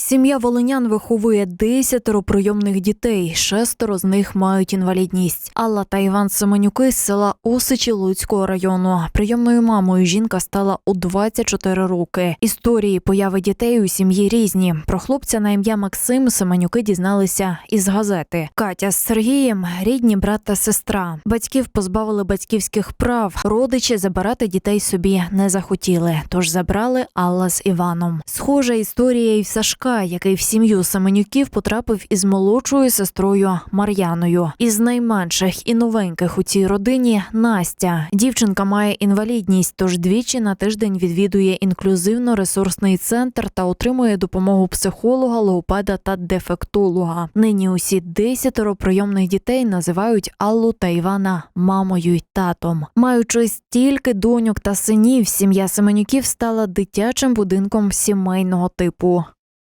Сім'я волинян виховує десятеро прийомних дітей. Шестеро з них мають інвалідність. Алла та Іван Семенюки з села Осичі Луцького району. Прийомною мамою жінка стала у 24 роки. Історії появи дітей у сім'ї різні. Про хлопця на ім'я Максим Семенюки дізналися із газети. Катя з Сергієм рідні брат та сестра. Батьків позбавили батьківських прав. Родичі забирати дітей собі не захотіли, тож забрали Алла з Іваном. Схожа історія і в Сашка, який в сім'ю Семенюків потрапив із молодшою сестрою Мар'яною. Із найменших і новеньких у цій родині Настя. Дівчинка має інвалідність, тож двічі на тиждень відвідує інклюзивно-ресурсний центр та отримує допомогу психолога, логопеда та дефектолога. Нині усі десятеро прийомних дітей називають Аллу та Івана мамою й татом. Маючи стільки доньок та синів, сім'я Семенюків стала дитячим будинком сімейного типу.